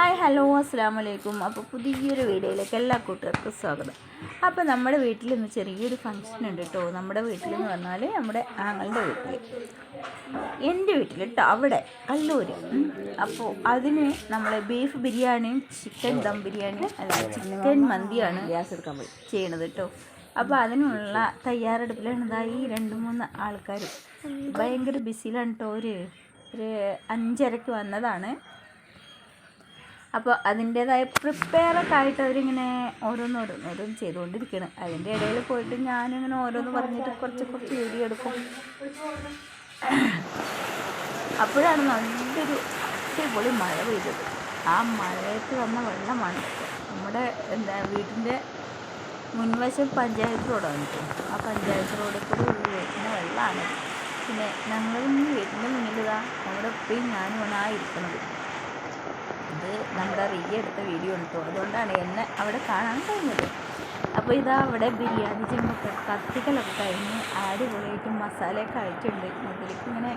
Hi hello അസ്സാം വലൈക്കും അപ്പോൾ പുതിയൊരു വീഡിയോയിലേക്ക് എല്ലാ കൂട്ടുകാർക്കും സ്വാഗതം. അപ്പോൾ നമ്മുടെ വീട്ടിൽ ഇന്ന് ചെറിയൊരു ഫംഗ്ഷൻ ഉണ്ട് കേട്ടോ നമ്മുടെ വീട്ടിലെന്ന് പറഞ്ഞാൽ നമ്മുടെ ആങ്ങളുടെ വീട്ടിൽ എന്റെ വീട്ടിൽ കേട്ടോ അവിടെ കല്ലൂർ അപ്പോൾ അതിന് നമ്മൾ ബീഫ് ബിരിയാണിയും ചിക്കൻ ദം ബിരിയാണി അല്ല ചിക്കൻ മന്തിയാണ് ചെയ്യണത് കേട്ടോ അപ്പോൾ അതിനുള്ള തയ്യാറെടുപ്പിലാണ് ഇതാ ഈ രണ്ട് മൂന്ന് ആൾക്കാർ ഭയങ്കര ബിസിയിലാണ് കേട്ടോ ഒരു ഒരു അഞ്ചരക്ക് വന്നതാണ്. അപ്പോൾ അതിന്റേതായ പ്രിപ്പയറൊക്കെ ആയിട്ട് അവരിങ്ങനെ ഓരോന്ന് ഓരോന്ന് ഓരോന്ന് ചെയ്തുകൊണ്ടിരിക്കുകയാണ് അതിന്റെ ഇടയിൽ പോയിട്ട് ഞാനിങ്ങനെ ഓരോന്ന് പറഞ്ഞിട്ട് കുറച്ച് കുറച്ച് വീഡിയോ എടുക്കും. അപ്പോഴാണ് നല്ലൊരു അടിപൊളി മഴ പെയ്തത്. ആ മഴയത്ത് വന്ന വെള്ളമാണ്. നമ്മുടെ എന്താ വീട്ടിന്റെ മുൻവശം പഞ്ചായത്ത് റോഡാണ് ആ പഞ്ചായത്ത് റോഡിൽ കൂടി വരുന്ന വെള്ളമാണ്. പിന്നെ ഞങ്ങൾ വീട്ടിന്റെ മുന്നിലിതാ. നമ്മുടെ ഉപ്പയും ഞാനുമാണ് ആ ഇരിക്കുന്നത് നമ്മുടെ റിയ എടുത്ത വീഡിയോ കേട്ടോ അതുകൊണ്ടാണ് എന്നെ അവിടെ കാണാൻ കഴിഞ്ഞത്. അപ്പോൾ ഇതാ അവിടെ ബിരിയാണി ചെമ്പൊക്കെ കത്തിക്കലൊക്കെ കഴിഞ്ഞ് അടിപൊളിയായിട്ട് മസാലയൊക്കെ അഴിച്ചിട്ടുണ്ട് മുതലേക്ക് ഇങ്ങനെ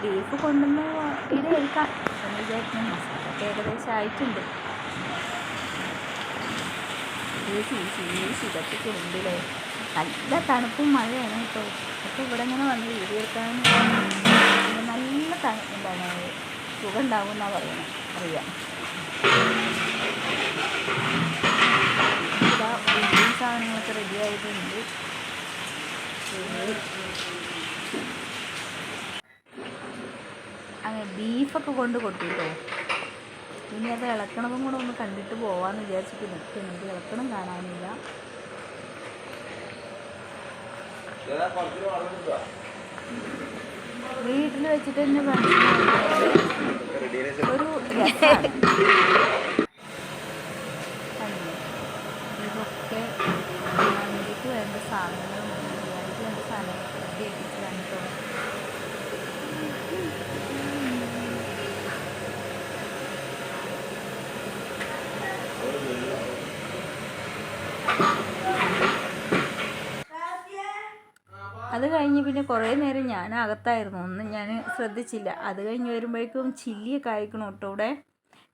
ബീഫ് കൊണ്ടുവന്ന് ഇടയെടുക്കാം എന്ന് വിചാരിക്കുന്നു മസാലയൊക്കെ ഏകദേശം ആയിട്ടുണ്ട്. വീശി കത്തിക്കുന്നുണ്ടല്ലേ നല്ല തണുപ്പും മഴയാണ് കേട്ടോ. അപ്പോൾ ഇവിടെ ഇങ്ങനെ വന്ന് വീഡിയോ എടുക്കാൻ നല്ല തണു എന്താണ് സുഖം ഉണ്ടാകും എന്നാണ് പറയുന്നത്. അറിയാം. ഇതാ ഉള്ളിയും സാധനങ്ങളൊക്കെ റെഡി ആയിട്ടുണ്ട്. അങ്ങനെ ബീഫൊക്കെ കൊണ്ട് കൊട്ടിട്ടോ. ഇനി അത് ഇളക്കണതും കൂടെ ഒന്ന് കണ്ടിട്ട് പോവാന്ന് വിചാരിച്ചിട്ട് നിൽക്കുന്നുണ്ട് ഇളക്കണം കാണാനില്ല. വീട്ടിൽ വെച്ചിട്ട് തന്നെ മനസ്സിലായി ഒരു രസമാണ് കണ്ടില്ലേ? ഇതൊക്കെ മന്തിക്ക് വേണ്ട സാധനങ്ങൾ ബിരിയാണിക്ക് വേണ്ട സാധനങ്ങളൊക്കെ റെഡി എത്തിച്ചതാണ് കേട്ടോ അത് കഴിഞ്ഞ് പിന്നെ കുറേ നേരം ഞാൻ അകത്തായിരുന്നു ഒന്നും ഞാൻ ശ്രദ്ധിച്ചില്ല. അത് കഴിഞ്ഞ് വരുമ്പോഴേക്കും ചില്ലിയൊക്കെ ആയിക്കണം കേട്ടോ ഇവിടെ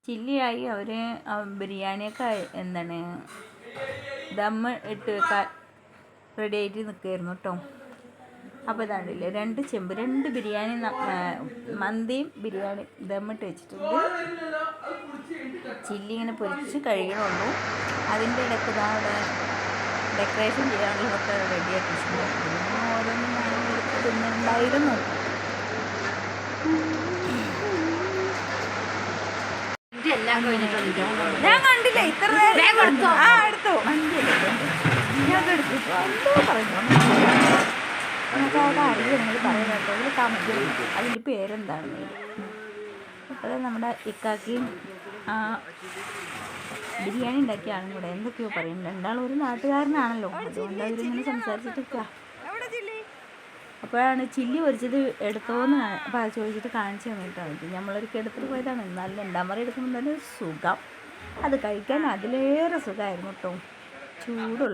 ചില്ലിയായി. അവർ ബിരിയാണിയൊക്കെ എന്താണ് ദമ്മ് ഇട്ട് വെക്കാൻ റെഡി ആയിട്ട് നിൽക്കുമായിരുന്നു കേട്ടോ. അപ്പോൾ ഇതാണ്ടില്ലേ രണ്ട് ചെമ്പ് രണ്ട് ബിരിയാണി മന്തിയും ബിരിയാണി ദമ്മിട്ട് വെച്ചിട്ടുണ്ട്. ചില്ലി ഇങ്ങനെ പൊരിച്ച് കഴുകണുള്ളൂ അതിന്റെ ഇടയ്ക്ക് ഇതാ അവിടെ ഡെക്കറേഷൻ ചെയ്യാനുള്ളതൊക്കെ റെഡിയാക്കി വെച്ചിട്ടുണ്ട്. പിന്നെ ഓരോന്നും ഞാൻ എടുത്ത് തിന്നുണ്ടായിരുന്നു ഞാൻ കണ്ടില്ല? ഇത്ര നേരം ആ എടുത്തു. ഞാൻ എടുത്തു. എന്തോ പറഞ്ഞു നമുക്ക് അവിടെ അറിയാം നിങ്ങൾ പറയുന്നുണ്ടോ അതിൽ കമന്റ് അതിന്റെ പേരെന്താണ് അത് നമ്മുടെ ഇക്കാക്കിയും ബിരിയാണി ഉണ്ടാക്കിയ ആളും കൂടെ എന്തൊക്കെയോ പറയും. രണ്ടാൾ ഒരു നാട്ടുകാരനാണല്ലോ. അതുകൊണ്ട് അവരിങ്ങനെ സംസാരിച്ചിട്ടൊക്കെ. അപ്പോഴാണ് ചില്ലി പൊരിച്ചത് എടുത്തോന്ന് ചോദിച്ചിട്ട് കാണിച്ചു തന്നിട്ടാണ് നമ്മളൊരിക്കൽ എടുത്തിട്ട് പോയതാണ്. എന്നാലും രണ്ടാം മറി എടുക്കുമ്പോൾ തന്നെ സുഖം. അത് കഴിക്കാൻ അതിലേറെ സുഖമായിരുന്നു കേട്ടോ. ചൂടുള്ള